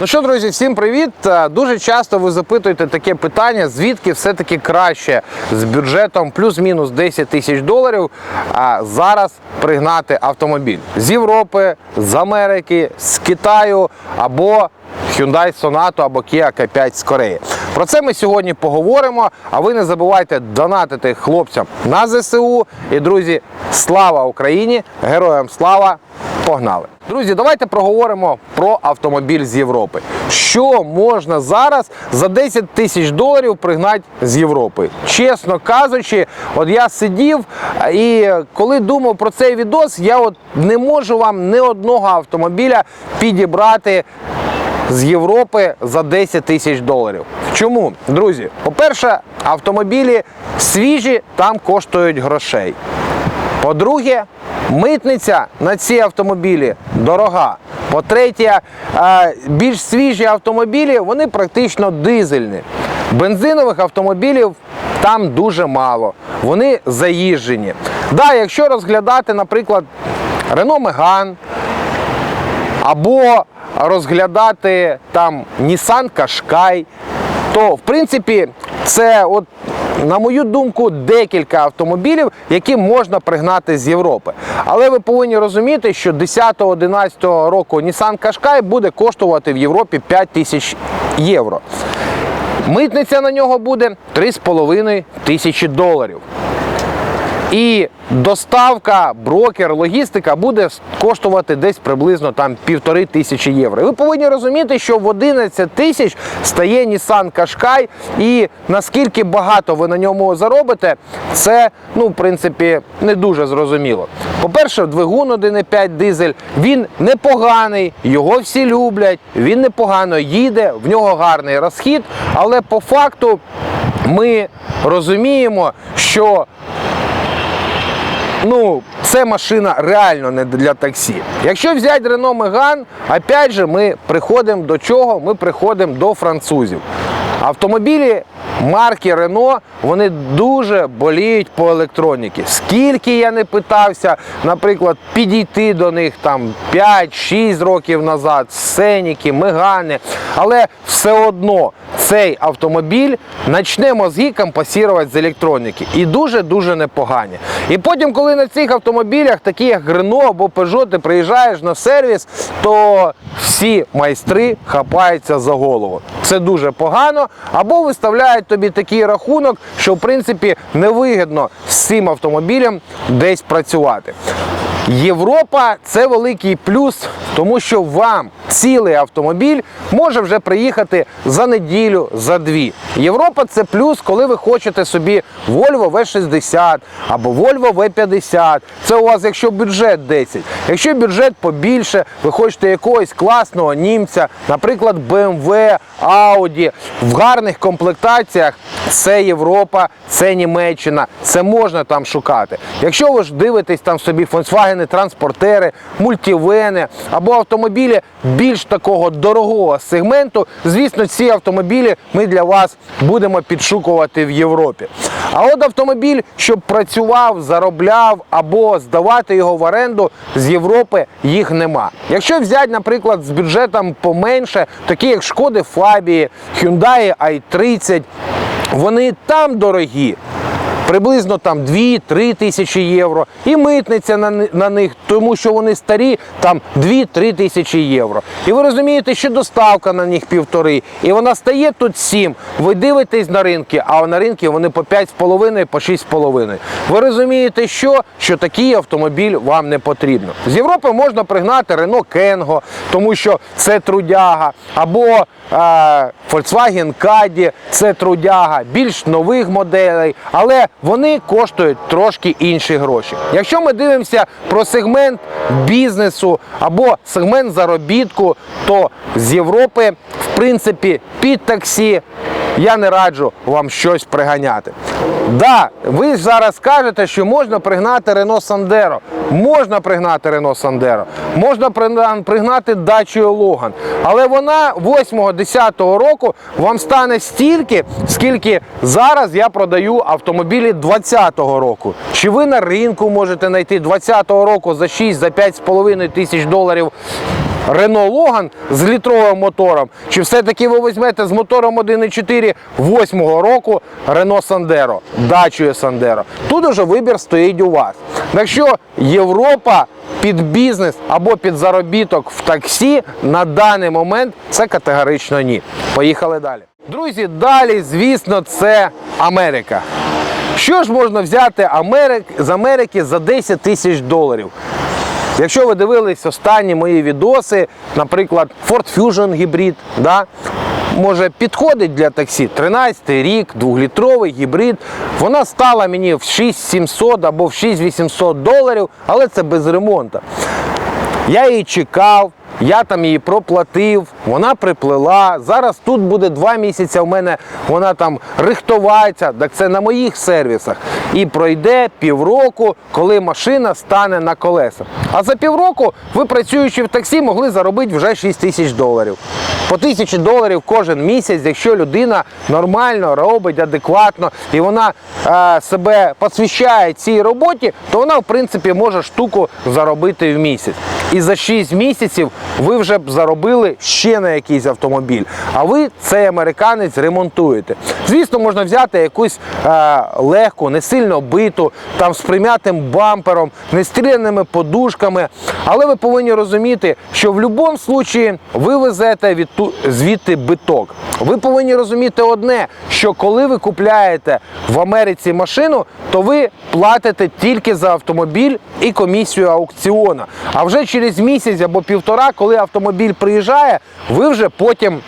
Ну що, друзі, всім привіт! Е, Дуже часто ви запитуєте таке питання, звідки все-таки краще з бюджетом плюс-мінус 10 тисяч доларів а зараз пригнати автомобіль з Європи, з Америки, з Китаю або Hyundai Sonata або Kia K5 з Кореї. Про це ми сьогодні поговоримо. А ви не забувайте донатити хлопцям на ЗСУ. І друзі, слава Україні! Героям слава! Погнали! Друзі, давайте проговоримо про автомобіль з Європи. Що можна зараз за 10 тисяч доларів пригнати з Європи? Чесно кажучи, от я сидів і коли думав про цей відос, я от не можу вам ні одного автомобіля підібрати з Європи за 10 тисяч доларів. Чому, друзі? По-перше, автомобілі свіжі там коштують грошей. По-друге, митниця на ці автомобілі дорога. По-третє, е, більш свіжі автомобілі вони практично дизельні. Бензинових автомобілів там дуже мало. Вони заїжджені. Да, якщо розглядати, наприклад, Renault Megane, або розглядати там Nissan Qashqai, то в принципі це от. На мою думку, декілька автомобілів, які можна пригнати з Європи. Але ви повинні розуміти, що 10-11 року Nissan Qashqai буде коштувати в Європі 5 тисяч євро. Митниця на нього буде 3,5 тисячі доларів. І доставка, брокер, логістика буде коштувати десь приблизно там півтори тисячі євро. Ви повинні розуміти, що в 11 тисяч стає Nissan Qashqai, і наскільки багато ви на ньому заробите, це ну в принципі не дуже зрозуміло. По-перше, двигун 1,5 дизель, він непоганий, його всі люблять, він непогано їде, в нього гарний розхід, але по факту ми розуміємо, що ну, це машина реально не для таксі. Якщо взяти Renault Megane, опять же, ми приходимо до чого? Ми приходимо до французів. Автомобілі марки Renault, вони дуже боліють по електроніці. Скільки я не питався, наприклад, підійти до них там 5-6 років назад, Сеніки, Мегани, але все одно цей автомобіль почне мозги компасувати з електроніки. І дуже-дуже непогані. І потім, коли на цих автомобілях, такі як Renault або Peugeot, ти приїжджаєш на сервіс, то всі майстри хапаються за голову. Це дуже погано. Або виставляють тобі такий рахунок, що в принципі невигідно з цим автомобілем десь працювати. Європа це великий плюс, тому що вам цілий автомобіль може вже приїхати за неділю, за дві. Європа це плюс, коли ви хочете собі Volvo V60 або Volvo V50. Це у вас, якщо бюджет 10. Якщо бюджет побільше, ви хочете якогось класного німця, наприклад, BMW, Audi в гарних комплектаціях. Це Європа, це Німеччина, це можна там шукати. Якщо ви ж дивитесь там собі Volkswagen, транспортери, мультивени або автомобілі більш такого дорогого сегменту, звісно, ці автомобілі ми для вас будемо підшукувати в Європі. А от автомобіль, щоб працював, заробляв або здавати його в оренду з Європи, їх нема. Якщо взяти, наприклад, з бюджетом поменше, такі як Шкоди Фабії, Hyundai i30, вони там дорогі. Приблизно там 2-3 тисячі євро. І митниця на, на них, тому що вони старі, там 2-3 тисячі євро. І ви розумієте, що доставка на них півтори. І вона стає тут 7. Ви дивитесь на ринки, а на ринки вони по 5,5, по 6,5. Ви розумієте, що? що такий автомобіль вам не потрібно. З Європи можна пригнати Renault Kengo, тому що це трудяга, або е, Volkswagen Caddy, це трудяга, більш нових моделей, але вони коштують трошки інші гроші. Якщо ми дивимося про сегмент бізнесу або сегмент заробітку, то з Європи, в принципі, під таксі я не раджу вам щось приганяти. Да, ви зараз кажете, що можна пригнати Рено Sandero. Можна пригнати Рено Сандеро, Можна пригна- пригнати дачу Логан, Але вона 8-10 року вам стане стільки, скільки зараз я продаю автомобілі 20-го року. Чи ви на ринку можете знайти 20-го року за 6 за 5,5 тисяч доларів Renault Logan з літровим мотором, чи все-таки ви візьмете з мотором 1.4 8 року Renault Sandero, дачою Sandero. Тут уже вибір стоїть у вас. Якщо Європа під бізнес або під заробіток в таксі на даний момент це категорично ні. Поїхали далі. Друзі, далі, звісно, це Америка. Що ж можна взяти Америк, з Америки за 10 тисяч доларів? Якщо ви дивились останні мої відоси, наприклад, Ford Fusion гібрид, да, може підходить для таксі 13 рік, 2-літровий гібрид. Вона стала мені в 6700 або в 6800 доларів, але це без ремонту. Я її чекав, я там її проплатив, вона приплила. Зараз тут буде два місяці. У мене вона там рихтувається, так це на моїх сервісах. І пройде півроку, коли машина стане на колеса. А за півроку ви, працюючи в таксі, могли заробити вже 6 тисяч доларів. По тисячі доларів кожен місяць, якщо людина нормально робить, адекватно, і вона е, себе посвящає цій роботі, то вона, в принципі, може штуку заробити в місяць. І за 6 місяців ви вже б заробили ще на якийсь автомобіль. А ви цей американець ремонтуєте. Звісно, можна взяти якусь е, легку, не сильно биту, там з прим'ятим бампером, нестріляними подушками. Але ви повинні розуміти, що в будь-якому випадку ви везете від ту- звідти биток. Ви повинні розуміти одне, що коли ви купляєте в Америці машину, то ви платите тільки за автомобіль і комісію аукціону. А вже через місяць або півтора, коли автомобіль приїжджає, ви вже потім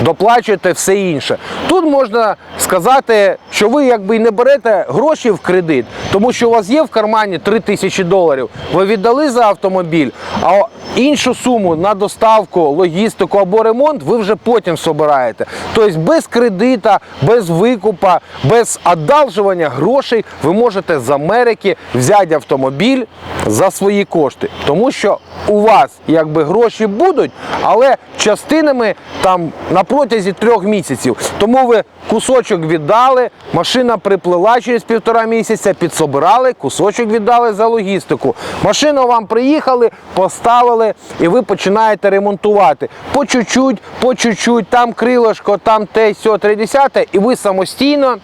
доплачуєте все інше. Тут можна сказати, що ви якби й не берете гроші в кредит, тому що у вас є в кармані 3 тисячі доларів. Ви віддали за автомобіль, а іншу суму на доставку, логістику або ремонт ви вже потім собираєте. Тобто без кредита, без викупа, без одалжування грошей ви можете з Америки взяти автомобіль за свої кошти, тому що у вас якби гроші будуть, але частинами там на протязі трьох місяців. Тому ви кусочок віддали, машина приплила через півтора місяця, підсобирали, кусочок віддали за логістику. Машину вам приїхали, поставили і ви починаєте ремонтувати. По чуть-чуть, по чуть-чуть, там крилишко, там те, сьо, тридесяте, і ви самостійно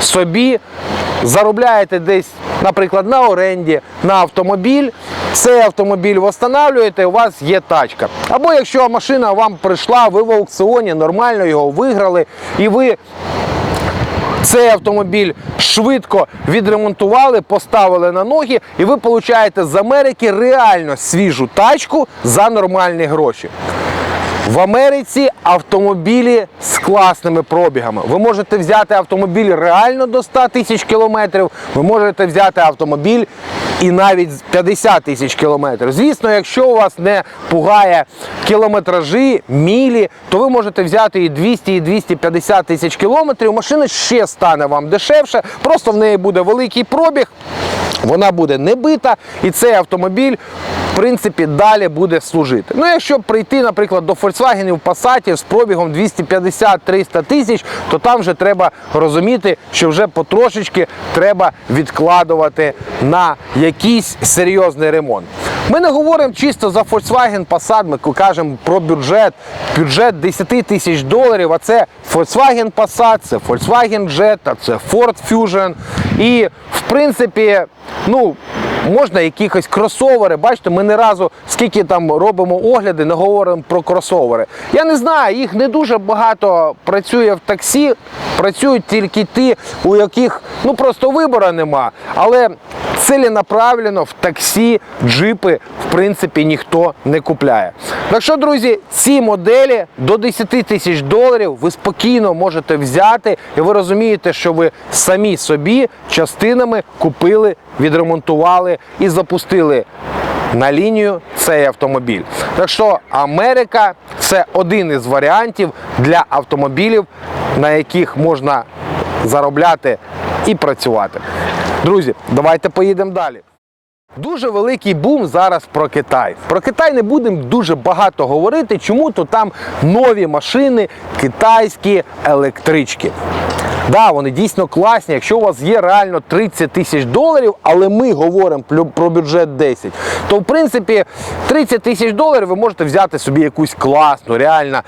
собі заробляєте десь, наприклад, на оренді, на автомобіль. Цей автомобіль встановлюєте, у вас є тачка. Або якщо машина вам прийшла, ви в аукціоні нормально його виграли, і ви цей автомобіль швидко відремонтували, поставили на ноги, і ви получаєте з Америки реально свіжу тачку за нормальні гроші. В Америці автомобілі з класними пробігами. Ви можете взяти автомобіль реально до 100 тисяч кілометрів, ви можете взяти автомобіль і навіть 50 тисяч кілометрів. Звісно, якщо у вас не пугає кілометражі, мілі, то ви можете взяти і 200, і 250 тисяч кілометрів. Машина ще стане вам дешевше, просто в неї буде великий пробіг. Вона буде не бита, і цей автомобіль, в принципі, далі буде служити. Ну, якщо прийти, наприклад, до Volkswagen Passat з пробігом 250-300 тисяч, то там вже треба розуміти, що вже потрошечки треба відкладувати на якийсь серйозний ремонт. Ми не говоримо чисто за Volkswagen Passat, ми кажемо про бюджет. Бюджет 10 тисяч доларів, а це Volkswagen Passat, це Volkswagen Jetta, це Ford Fusion. І в принципі, ну. Можна якісь кросовери. Бачите, ми не разу скільки там робимо огляди, не говоримо про кросовери. Я не знаю, їх не дуже багато працює в таксі, працюють тільки ті, у яких ну просто вибору нема. Але ціленаправленно в таксі джипи в принципі ніхто не купляє. Так що, друзі, ці моделі до 10 тисяч доларів ви спокійно можете взяти, і ви розумієте, що ви самі собі частинами купили, відремонтували і запустили на лінію цей автомобіль. Так що Америка це один із варіантів для автомобілів, на яких можна заробляти і працювати. Друзі, давайте поїдемо далі. Дуже великий бум зараз про Китай. Про Китай не будемо дуже багато говорити, чому то там нові машини, китайські електрички. Да, вони дійсно класні. Якщо у вас є реально 30 тисяч доларів, але ми говоримо про бюджет 10, то в принципі 30 тисяч доларів ви можете взяти собі якусь класну, реально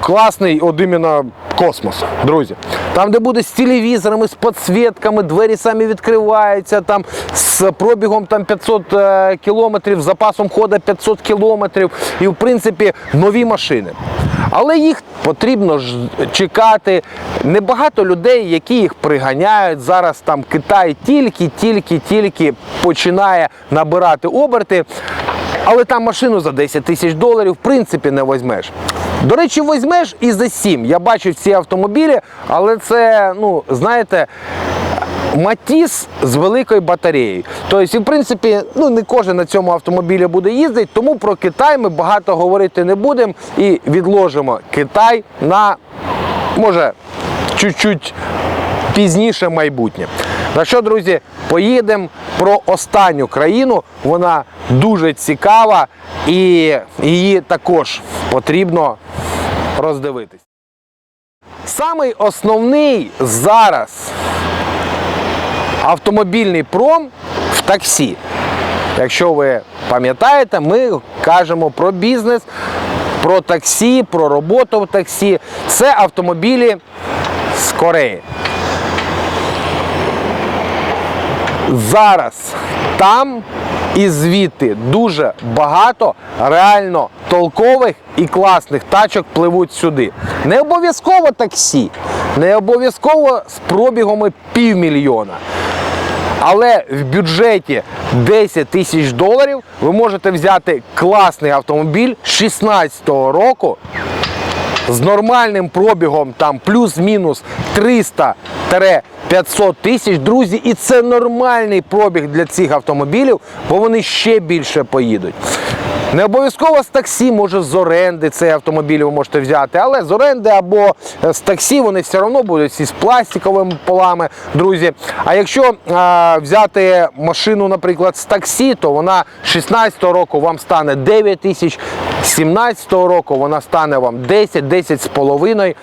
класний от іменно космос, друзі. Там, де буде з телевізорами, з підсвітками, двері самі відкриваються, там з пробігом там 500 е, кілометрів, з запасом ходу 500 кілометрів. І в принципі нові машини. Але їх потрібно ж чекати. Небагато людей, які їх приганяють. Зараз там Китай тільки, тільки, тільки починає набирати оберти. Але там машину за 10 тисяч доларів в принципі не візьмеш. До речі, візьмеш і за 7. Я бачив ці автомобілі, але це, ну, знаєте, Матіс з великою батареєю. Тобто, в принципі, ну не кожен на цьому автомобілі буде їздити, тому про Китай ми багато говорити не будемо і відложимо Китай на може чуть-чуть пізніше майбутнє. На що, друзі, поїдемо про останню країну. Вона дуже цікава і її також потрібно роздивитись. Самий основний зараз автомобільний пром в таксі. Якщо ви пам'ятаєте, ми кажемо про бізнес, про таксі, про роботу в таксі. Це автомобілі з Кореї. Зараз там і звідти дуже багато реально толкових і класних тачок пливуть сюди. Не обов'язково таксі, не обов'язково з пробігами півмільйона. Але в бюджеті 10 тисяч доларів ви можете взяти класний автомобіль 16 року з нормальним пробігом там плюс-мінус 300-500 тисяч, друзі, і це нормальний пробіг для цих автомобілів, бо вони ще більше поїдуть. Не обов'язково з таксі, може з оренди цей автомобіль ви можете взяти, але з оренди або е, з таксі вони все одно будуть із пластиковими полами, друзі. А якщо а, взяти машину, наприклад, з таксі, то вона 16-го року вам стане 9 тисяч, 17-го року вона стане вам 10, 10 з половиною.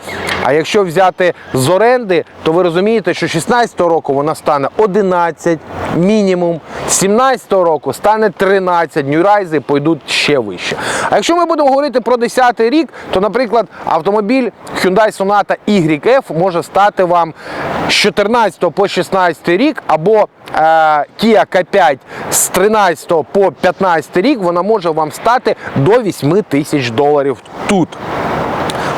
А якщо взяти з оренди, то ви розумієте, що 16-го року вона стане 11 мінімум, 17-го року стане 13, нюрайзи пойдуть ще вище. А якщо ми будемо говорити про 10-й рік, то, наприклад, автомобіль Hyundai Sonata YF може стати вам з 14 по 16 рік, або е, Kia K5 з 13 по 15 рік, вона може вам стати до 8 тисяч доларів тут.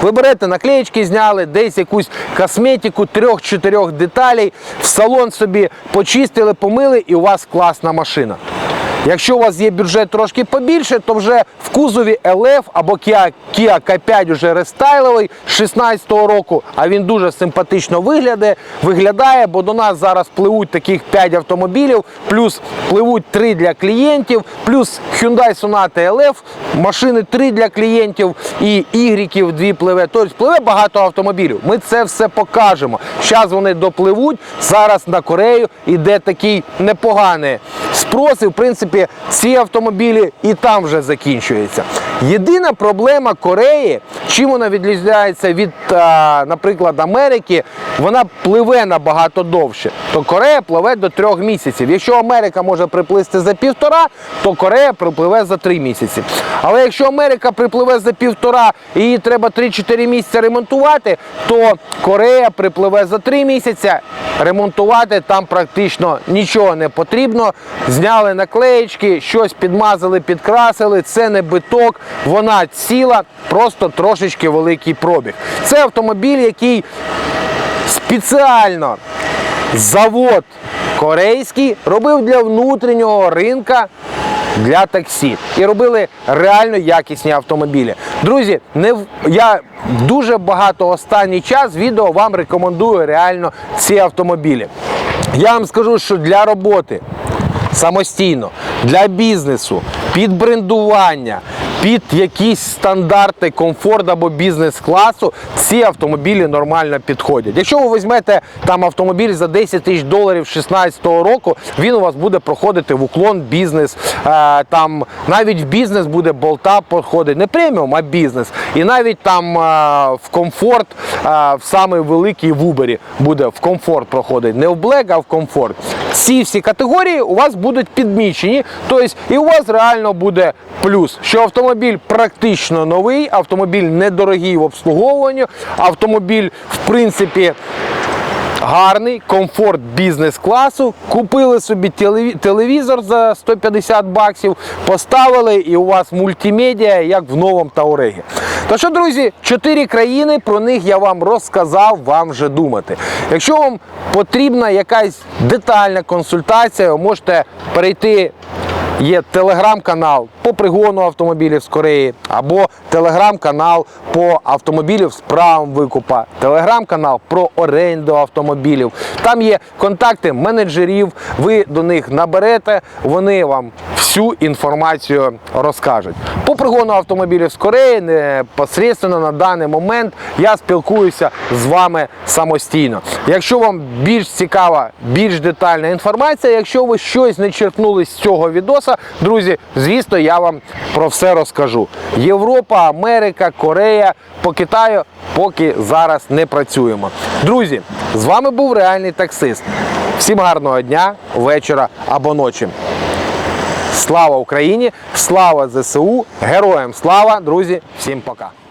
Ви берете наклеєчки, зняли, десь якусь косметику трьох-чотирьох деталей, в салон собі почистили, помили, і у вас класна машина. Якщо у вас є бюджет трошки побільше, то вже в кузові LF або Kia, Kia K5 вже рестайловий 16-го року, а він дуже симпатично виглядає, виглядає, бо до нас зараз пливуть таких 5 автомобілів, плюс пливуть 3 для клієнтів, плюс Hyundai Sonata LF, машини 3 для клієнтів і Y 2 пливе. Тобто пливе багато автомобілів. Ми це все покажемо. Зараз вони допливуть. Зараз на Корею іде такий непоганий спрос. І в принципі ці автомобілі і там вже закінчуються. Єдина проблема Кореї, чим вона відрізняється від, наприклад, Америки, вона пливе набагато довше. То Корея пливе до трьох місяців. Якщо Америка може приплисти за півтора, то Корея припливе за три місяці. Але якщо Америка припливе за півтора і її треба 3-4 місяці ремонтувати, то Корея припливе за три місяці. Ремонтувати там практично нічого не потрібно. Зняли наклеєчки, щось підмазали, підкрасили. Це не биток, вона ціла, просто трошечки великий пробіг. Це автомобіль, який спеціально завод корейський робив для внутрішнього ринка для таксі. І робили реально якісні автомобілі. Друзі, не я дуже багато останній час відео вам рекомендую реально ці автомобілі. Я вам скажу, що для роботи самостійно, для бізнесу, під брендування, під якісь стандарти комфорт або бізнес-класу ці автомобілі нормально підходять. Якщо ви візьмете там автомобіль за 10 тисяч доларів 2016 року, він у вас буде проходити в уклон бізнес. Е, там навіть в бізнес буде болта проходить не преміум, а бізнес. І навіть там е, в комфорт, в самий великий в Uber буде в комфорт проходить. Не в Black, а в комфорт. Ці всі категорії у вас будуть підмічені. Тобто і у вас реально буде плюс, що автомобіль практично новий, автомобіль недорогий в обслуговуванні, автомобіль, в принципі. Гарний комфорт бізнес-класу. Купили собі телевізор за 150 баксів, поставили і у вас мультимедіа, як в новому Таурегі. То що, друзі, чотири країни, про них я вам розказав, вам вже думати. Якщо вам потрібна якась детальна консультація, ви можете перейти Є телеграм-канал по пригону автомобілів з Кореї, або телеграм-канал по автомобілів з правом викупа, телеграм-канал про оренду автомобілів. Там є контакти менеджерів. Ви до них наберете, вони вам всю інформацію розкажуть. По пригону автомобілів з Кореї непосредственно на даний момент я спілкуюся з вами самостійно. Якщо вам більш цікава, більш детальна інформація, якщо ви щось не черпнули з цього відоса, друзі, звісно, я вам про все розкажу. Європа, Америка, Корея по Китаю поки зараз не працюємо. Друзі, з вами був реальний таксист. Всім гарного дня, вечора або ночі. Слава Україні! Слава ЗСУ! Героям слава, друзі! Всім пока!